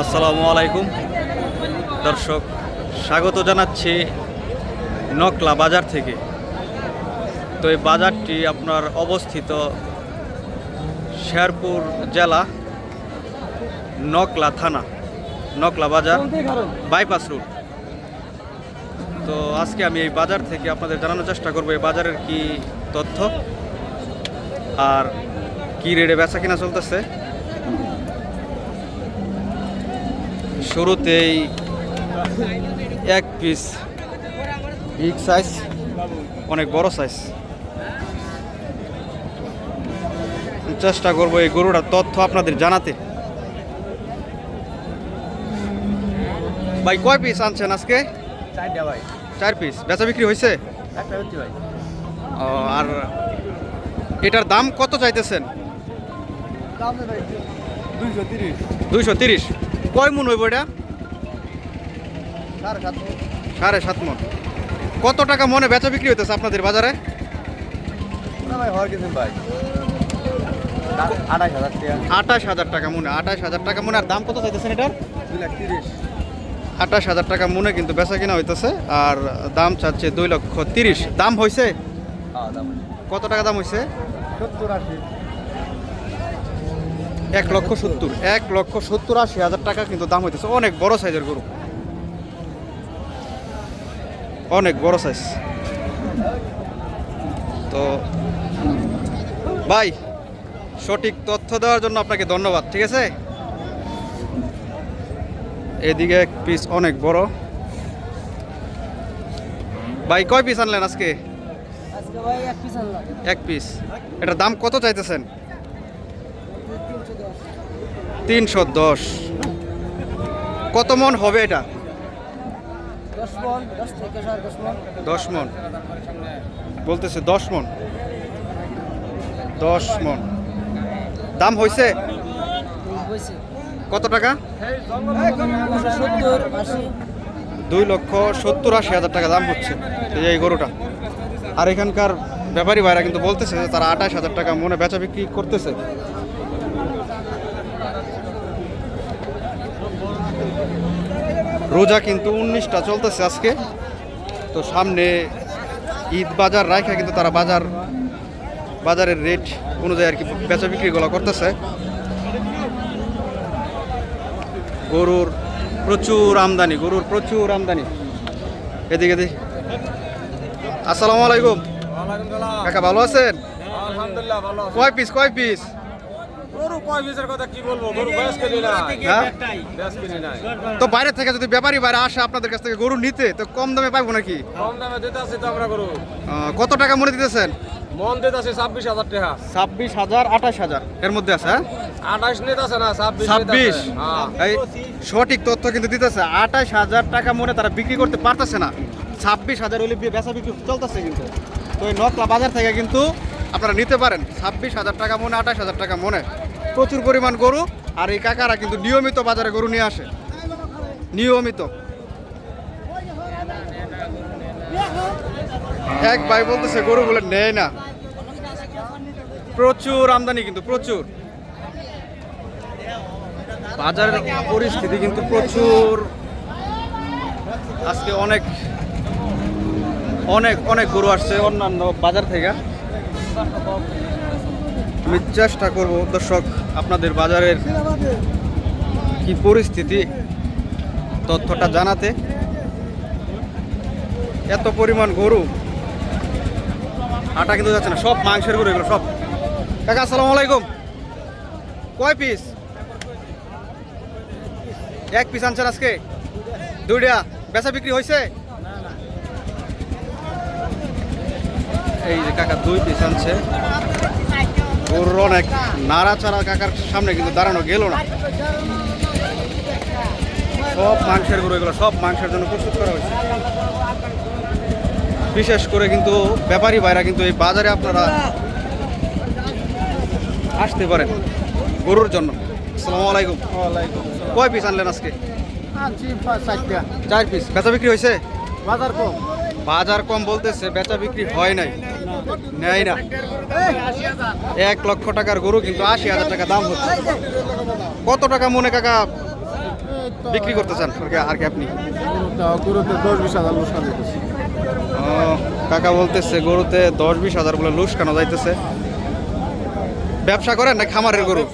আসসালামু আলাইকুম। দর্শক, স্বাগত জানাচ্ছি নকলা বাজার থেকে। তো এই বাজারটি আপনার অবস্থিত শেরপুর জেলা নকলা থানা, নকলা বাজার, বাইপাস রোড। তো আজকে আমি এই বাজার থেকে আপনাদের জানানোর চেষ্টা করব এই বাজারের কি তথ্য আর কি রেটে বেচা কিনা চলতেছে। শুরুতেই এক পিস বিগ সাইজ অনেক বড় সাইজ চেষ্টা করব এই গরুটার তথ্য আপনাদের জানাতে। ভাই কয় পিস আনছেন আজকে? চার পিস বেচা বিক্রি হয়েছে? আর এটার দাম কত চাইতেছেন? দুইশো তিরিশ। কয় মন হইব এটা? সাড়ে সাত মন। কত টাকা মনে বেচা বিক্রি হইতেছে আপনাদের বাজারে? আঠাশ হাজার টাকা। মনে আঠাশ হাজার টাকা মনে। আর দাম কত চাইতেছেন এটার? আঠাশ হাজার টাকা মনে কিন্তু বেচা কিনা হইতেছে। আর দাম চাচ্ছে দুই লক্ষ তিরিশ। দাম হয়েছে হ্যাঁ দাম কত টাকা দাম হয়েছে সত্তর আশি। এক লক্ষ সত্তর এক লক্ষ সত্তর আশি হাজার টাকা কিন্তু দাম হইতেছে। অনেক বড় সাইজের গরু। অনেক বড় সাইজ তো ভাই সঠিক তথ্য দেওয়ার জন্য আপনাকে ধন্যবাদ ঠিক আছে? এদিকে এক পিস অনেক বড়। ভাই কয় পিস আনলেন আজকে? এক পিস এটার দাম কত চাইতেছেন? তিনশো দশ। কত মন হবে এটা? দশ মন বলতেছে দশ মন। দশ মন। দাম হয়েছে কত টাকা? দুই লক্ষ সত্তর আশি হাজার টাকা দাম হচ্ছে এই এই গরুটা। আর এখানকার ব্যাপারী ভাইরা কিন্তু বলতেছে যে তারা আঠাশ হাজার টাকা মনে বেচা বিক্রি করতেছে। রোজা কিন্তু উনিশটা চলতেছে আজকে। তো সামনে ঈদ বাজার রাখা কিন্তু তারা বাজার বাজারের রেট অনুযায়ী আর কি বেচা বিক্রিগুলো করতেছে। গরুর প্রচুর আমদানি গরুর প্রচুর আমদানি। এদিকে দেখি আসসালামু আলাইকুম। কাকা ভালো আছেন? কয় পিস কয় পিস গরু কয় পিসের কথা কি বলব? গরু বয়স কিনি না হ্যাঁ? বয়স কিনি নাই। তো বাইরে থেকে যদি ব্যাপারী বাইরে আসে আপনাদের কাছ থেকে গরু নিতে তো কম দামে পাবো নাকি? কম দামে দিতে তো আমরা গরু। কত টাকা মনে দিতেছেন? মন দিতে আসি ছাব্বিশ হাজার টাকা। ছাব্বিশ হাজার আঠাশ হাজার। এর মধ্যে আছে হ্যাঁ? আঠাশ নিতে আছে না ছাব্বিশ ছাব্বিশ? হ্যাঁ। সঠিক তথ্য কিন্তু দিতেছে। আঠাশ হাজার টাকা মনে তারা বিক্রি করতে পারতেছে না। ছাব্বিশ হাজার হলে বেচা বিক্রি চলতেছে কিন্তু। তো এই নকলা বাজার থেকে কিন্তু আপনারা নিতে পারেন। ছাব্বিশ হাজার টাকা মনে আঠাশ হাজার টাকা মনে। প্রচুর পরিমাণ গরু, আর এই কাকারা কিন্তু নিয়মিত বাজারে গরু নিয়ে আসে। নিয়মিত। এক ভাই বলতেছে, গরুগুলো নেয় না। প্রচুর আমদানি কিন্তু, প্রচুর। বাজারের পরিস্থিতি কিন্তু প্রচুর। আজকে অনেক অনেক অনেক গরু আসছে অন্যান্য বাজার থেকে। আমি চেষ্টা করব, দর্শক। আপনাদের বাজারের কি পরিস্থিতি? তথ্যটা জানাতে। এত পরিমাণ গরু। আটা কিন্তু যাচ্ছে না, সব মাংসের গরু এগুলো, সব। কাকা, আসসালামু আলাইকুম। কয় পিস এক পিস আনছেন আজকে? দুইটা। বেচা বিক্রি হয়েছে এই যে কাকা, দুই পিস আনছে। গরুর অনেক নাড়াচাড়া কাকার সামনে কিন্তু দাঁড়ানো গেল না। সব মাংসের গরু এগুলো সব মাংসের জন্য প্রস্তুত করা হয়েছে। বিশেষ করে কিন্তু ব্যাপারী ভাইরা কিন্তু এই বাজারে আপনারা আসতে পারেন গরুর জন্য। আসসালামু আলাইকুম। কয় পিস আনলেন আজকে? চার পিস। বেচা বিক্রি হয়েছে? বাজার কম। বাজার কম বলতেছে বেচা বিক্রি হয় নাই। নেয় না। এক লক্ষ টাকার গরু কিন্তু আশি হাজার টাকা দাম হচ্ছে। কত টাকা মনে কাকা বিক্রি করতে চান আর কি- আপনি? গরুতে দশ বিশ হাজার কাকা বলতেছে গরুতে দশ বিশ হাজার বলে লুস কেন যাইতেছে? ব্যবসা করেন না খামারের গরু?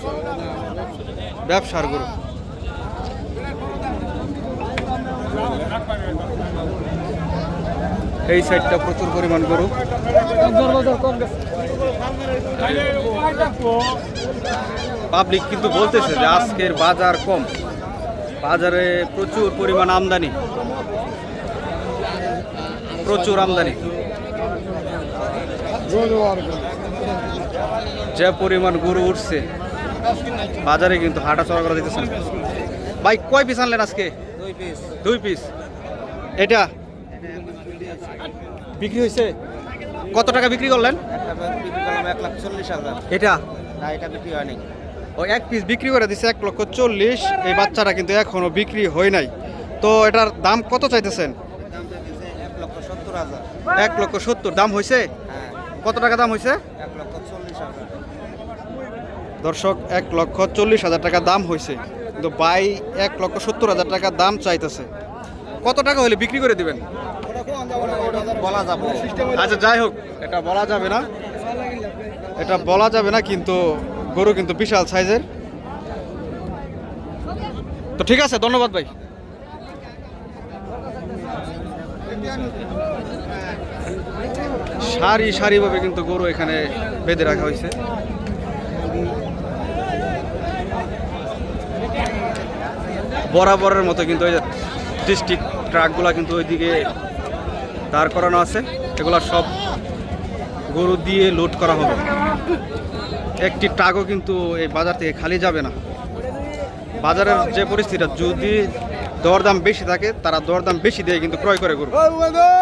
ব্যবসার গরু। এই সাইডটা প্রচুর পরিমাণ গরু। পাবলিক কিন্তু বলতেছে যে আজকের বাজার কম। বাজারে প্রচুর পরিমাণ আমদানি। প্রচুর আমদানি। যে পরিমাণ গরু উঠছে বাজারে কিন্তু হাঁটা চড়া করা দিতেছে না। ভাই কয় পিস আনলেন আজকে? দুই পিস এটা? বিক্রি হয়েছে? কত টাকা বিক্রি করলেন? এটা? না এটা বিক্রি হয়নি ও, এক পিস বিক্রি করে দিছে এক লক্ষ চল্লিশ। এই বাচ্চাটা কিন্তু এখনও বিক্রি হয় নাই। তো এটার দাম কত চাইতেছেন? এক লক্ষ সত্তর। দাম হয়েছে? হ্যাঁ কত টাকা দাম হয়েছে? দর্শক, এক লক্ষ চল্লিশ হাজার টাকা দাম হয়েছে। কিন্তু বাই এক লক্ষ সত্তর হাজার টাকা দাম চাইতেছে। কত টাকা হলে বিক্রি করে দিবেন? বলা যাবে। আচ্ছা যাই হোক, এটা বলা যাবে না। এটা বলা যাবে না, কিন্তু গরু কিন্তু বিশাল সাইজের। তো ঠিক আছে, ধন্যবাদ ভাই। সারি সারিভাবে কিন্তু গরু এখানে বেঁধে রাখা হয়েছে। বরাবরের মতো কিন্তু ওই ডিস্ট্রিক্ট ট্রাকগুলা কিন্তু ওইদিকে দাঁড় করানো আছে, এগুলা সব গরু দিয়ে লোড করা হবে। একটি ট্রাকও কিন্তু এই বাজার থেকে খালি যাবে না। বাজারের যে পরিস্থিতি যদি দরদাম বেশি থাকে, তারা দরদাম বেশি দিয়ে কিন্তু ক্রয় করে গরু।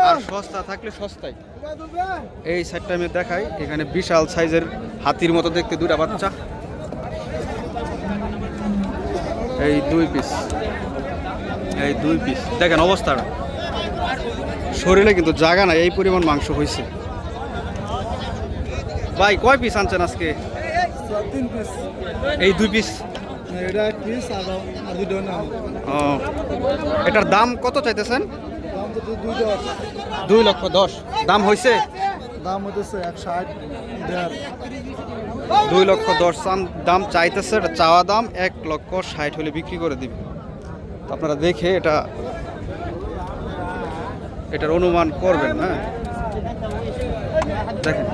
আর সস্তা থাকলে সস্তায়। এই সাইডটা আমি দেখাই, এখানে বিশাল সাইজের হাতির মতো দেখতে দুটা বাচ্চা। এই দুই পিস এই দুই পিস দেখেন অবস্থাটা। শরীরে কিন্তু জায়গা নাই এই পরিমাণ মাংস হয়েছে ভাই কয় পিস আনছেন আজকে? এই দুই পিস এটার দাম কত চাইতেছেন? দুই লক্ষ দশ। দাম হয়েছে দাম দুই লক্ষ দশ দাম চাইতেছে এটা চাওয়া দাম এক লক্ষ ষাট হলে বিক্রি করে দিবে। আপনারা দেখে এটা এটার অনুমান করবেন হ্যাঁ? দেখেন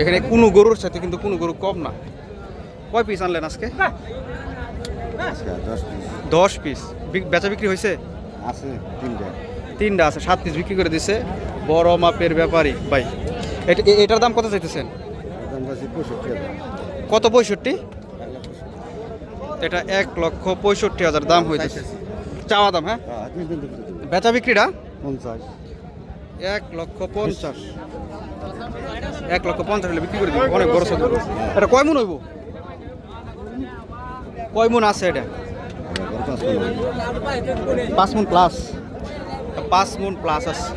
এখানে কোনো গরুর সাথে কিন্তু কোনো গরু কম না। কয় পিস আনলেন আজকে? দশ পিস বেচা বিক্রি হয়েছে? আছে তিনটা। তিনটা আছে সাত পিস বিক্রি করে দিছে। বড় মাপের ব্যাপারী ভাই। এটা এটার দাম কত চাইতেছেন? কত পঁয়ষট্টি? এটা এক লক্ষ পঁয়ষট্টি হাজার দাম হইতেছে। চাওয়া দাম হ্যাঁ? বেচা বিক্রিটা? পঞ্চাশ। এক লক্ষ পঞ্চাশ। এক লক্ষ পঞ্চাশ হলে বিক্রি করে দিব অনেক বড় সব এটা কয় মন হইব? কয় মন আছে এটা? পাঁচ মন প্লাস পাঁচ মন প্লাস আছে।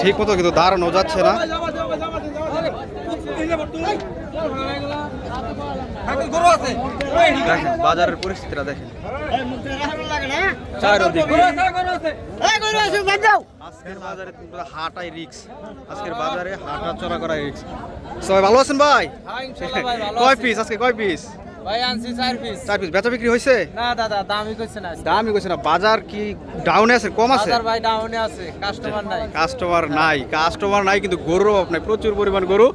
ঠিক মতো কিন্তু দাঁড়ানো যাচ্ছে না। বাজারের পরিস্থিতিটা দেখেন। চারদিকে আজকের বাজারে হাটাই রিক্স আজকের বাজারে হাঁটা চলা করা রিক্স সবাই ভালো আছেন ভাই? কয় পিস আজকে কয় পিস ভাই আনছি চার পিস চার পিস বেচা বিক্রি হয়েছে না দাদা দামই করছে না। দামই কইছে না। বাজার কি ডাউনে আছে কম আছে? বাজার ভাই ডাউনে আছে কাস্টমার নাই। কাস্টমার নাই কাস্টমার নাই কিন্তু গরুর অভাব নাই। প্রচুর পরিমাণ গরু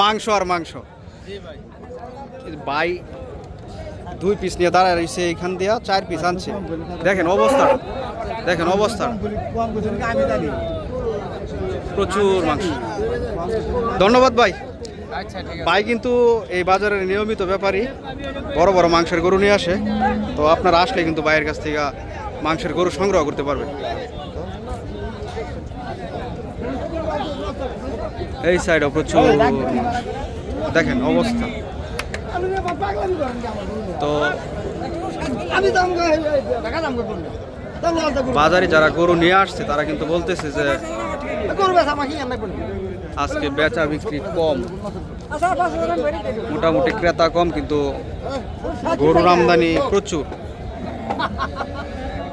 মাংস আর মাংস। ভাই, দুই পিস নিয়ে দাঁড়ায় রয়েছে এইখান দিয়া, চার পিস আনছে। দেখেন অবস্থা দেখেন অবস্থা। প্রচুর মাংস। ধন্যবাদ ভাই। ভাই কিন্তু এই বাজারের নিয়মিত ব্যাপারী, বড় বড় মাংসের গরু নিয়ে আসে। তো আপনারা আসলে কিন্তু ভাইয়ের কাছ থেকে মাংসের গরু সংগ্রহ করতে পারবেন। এই সাইডও প্রচুর। দেখেন অবস্থা। তো বাজারে যারা গরু নিয়ে আসছে, তারা কিন্তু বলতেছে যে আজকে বেচা বিক্রি কম। মোটামুটি ক্রেতা কম, কিন্তু গরুর আমদানি প্রচুর।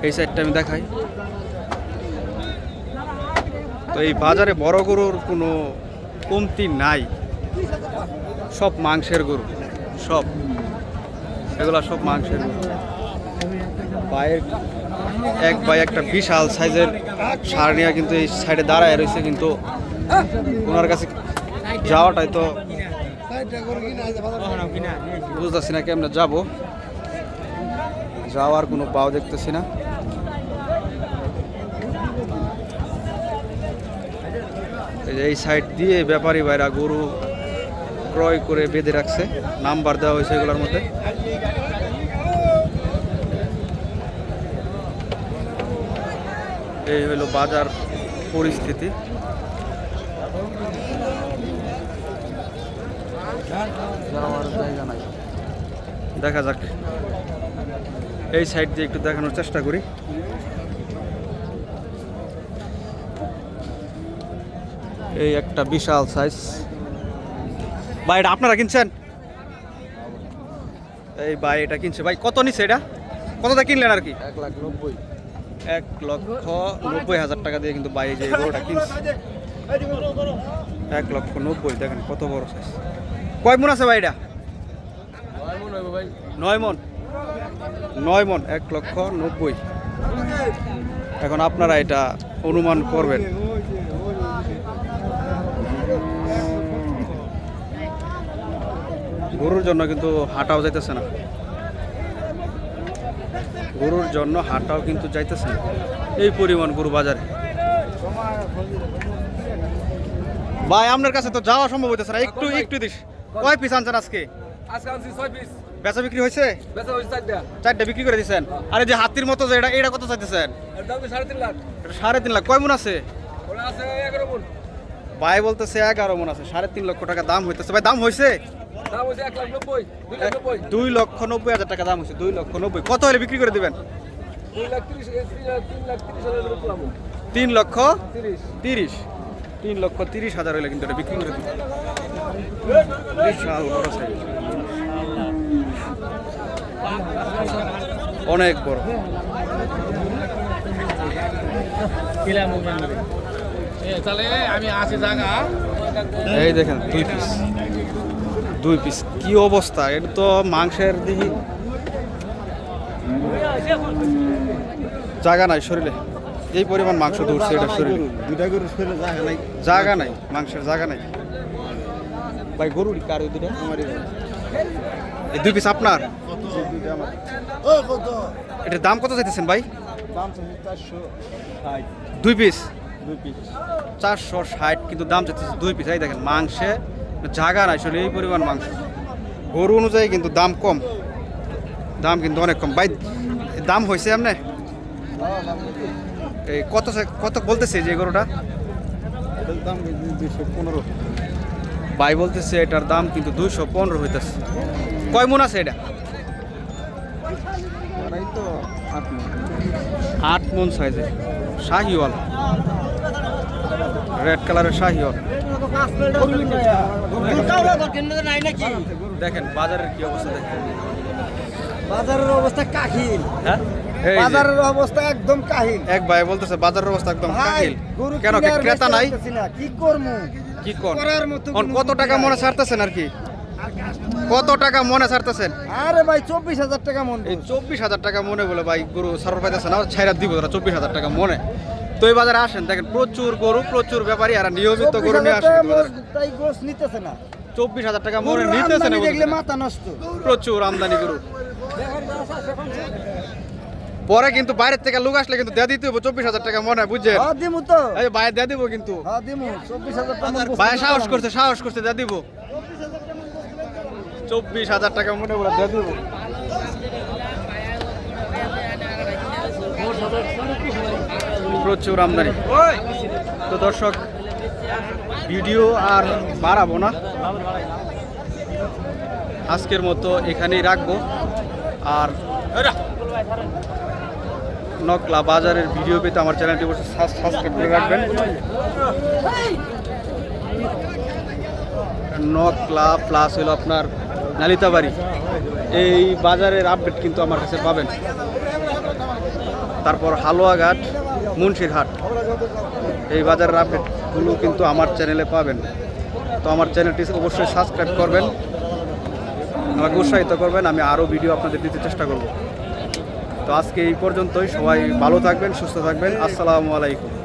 এই সাইডটা আমি দেখাই। তো এই বাজারে বড় গরুর কোনো কমতি নাই। সব মাংসের গরু, সব। এগুলা সব মাংসের গরু। পায়ের এক বাই একটা বিশাল সাইজের সার নিয়ে কিন্তু এই সাইডে দাঁড়ায় রয়েছে, কিন্তু ওনার কাছে যাওয়াটাই তো বুঝতেছি না কেমনে যাব। যাওয়ার কোনো পাও দেখতেছি না। এই সাইড দিয়ে ব্যাপারী ভাইরা গরু ক্রয় করে বেঁধে রাখছে। নাম্বার দেওয়া হয়েছে এগুলোর মধ্যে। এই হলো বাজার পরিস্থিতি। দেখা যাক। এই সাইড দিয়ে একটু দেখানোর চেষ্টা করি। এই একটা বিশাল সাইজ ভাই এটা আপনারা কিনছেন? এই ভাই এটা কিনছে। ভাই কত নিচ্ছে এটা? কতটা কিনলেন আর কি? এক লাখ নব্বই। এক লক্ষ নব্বই হাজার টাকা দিয়ে কিন্তু বাইরে যে গরুটা কিনছে। এক লক্ষ নব্বই দেখেন কত বড় সাইজ কয় মন আছে ভাই এটা? নয় মন? নয় মন এক লক্ষ নব্বই। এখন আপনারা এটা অনুমান করবেন। গরুর জন্য কিন্তু হাঁটাও যাইতেছে না। গরুর জন্য হাঁটাও কিন্তু যাইতেছে না। এই পরিমাণ গরু বাজারে। ভাই আপনার কাছে তো যাওয়া সম্ভব হইতেছে না। একটু একটু দিস। কয় পিস আনছেন আজকে? বেচা বিক্রি হয়েছে? চারটা। বিক্রি করে দিচ্ছেন আরে যে হাতির মতো যে এটা এটা কত চাইতেছেন? সাড়ে তিন লাখ। সাড়ে তিন লাখ। কয় মন আছে? ভাই বলতেছে এগারো মন আছে। সাড়ে তিন লক্ষ টাকা দাম হইতেছে। ভাই দাম হয়েছে দুই লক্ষ নব্বই হাজার টাকা দাম হয়েছে দুই লক্ষ নব্বই। কত হলে বিক্রি করে দিবেন? তিন লক্ষ তিরিশ। তিন লক্ষ তিরিশ হাজার হলে কিন্তু এটা বিক্রি করে দিবেন। বিশাল বড় সাইজ অনেক বড়। তাহলে আমি আছি জায়গা এই দেখেন দুই পিস দুই পিস কি অবস্থা? এটা তো মাংসের দিকে জায়গা নাই শরীরে। এই পরিমাণ মাংস ধরছে এটা শরীরে। দুইটা গরু ফেলে জায়গা নাই জায়গা নাই মাংসের জায়গা নাই। ভাই গরুর কার ওই দুটা এই দুই পিস আপনার? ও এটার দাম কত চাইতেছেন ভাই? চারশো দুই পিস দুই পিস চারশো ষাট কিন্তু দাম চাইতেছে দুই পিস এই দেখেন মাংসে জায়গা নাই শরীরে এই পরিমাণ মাংস। গরু অনুযায়ী কিন্তু দাম কম। দাম কিন্তু অনেক কম। ভাই, দাম হয়েছে এমনি? এই কত কত বলতেছে যে গরুটা? দাম দুইশো পনেরো ভাই বলতেছে এটার দাম কিন্তু দুইশো পনেরো হইতেছে। কয় মন আছে এটা? আট মন সাইজের। শাহিওয়াল। রেড কালারের শাহিওয়াল। দেখেন বাজারের কি অবস্থা দেখেন। বাজারের অবস্থা কাহিল। হ্যাঁ? বাজারের অবস্থা একদম কাহিল। এক ভাই বলতেছে বাজারের অবস্থা একদম কাহিল। কেন ক্রেতা নাই? কি করব কি করার মতো কত টাকা মনে ছাড়তেছেন আর কি? কত টাকা মনে ছাড়তেছেন? আরে ভাই চব্বিশ হাজার টাকা মন। চব্বিশ হাজার টাকা মনে বলে ভাই গরু সারর পাইতেছে না ছাইরা দিব চব্বিশ হাজার টাকা মনে। তো এই বাজারে আসেন দেখেন প্রচুর গরু প্রচুর ব্যাপারী আর নিয়মিত গরু নিয়ে আসেন তাই গোস নিতেছে না। চব্বিশ হাজার টাকা মনে নিতেছে না দেখলে মাথা নষ্ট। প্রচুর আমদানি গরু। পরে কিন্তু বাইরের থেকে লোক আসলে কিন্তু দিয়ে দিতে হবে চব্বিশ হাজার টাকা মনে হয় হ্যাঁ তো। বাইরে দিয়ে দিব কিন্তু। হ্যাঁ মন ভাই সাহস। করছে সাহস করছে দিয়ে দিব। চব্বিশ হাজার টাকা মনে বলে দিয়ে দিব। প্রচুর আমদানি। তো দর্শক, ভিডিও আর বাড়াবো না। আজকের মতো এখানেই রাখব। আর নকলা বাজারের ভিডিও পেতে আমার চ্যানেলটি অবশ্যই সাবস্ক্রাইব করে রাখবেন। নকলা প্লাস হলো আপনার নালিতাবাড়ি। এই বাজারের আপডেট কিন্তু আমার কাছে পাবেন। তারপর হালুয়াঘাট। মুন্সিরহাট এই বাজারের আপডেটগুলো কিন্তু আমার চ্যানেলে পাবেন। তো আমার চ্যানেলটি অবশ্যই সাবস্ক্রাইব করবেন, আমাকে উৎসাহিত করবেন, আমি আরও ভিডিও আপনাদের দিতে চেষ্টা করব। তো আজকে এই পর্যন্তই, সবাই ভালো থাকবেন, সুস্থ থাকবেন, আসসালামু আলাইকুম।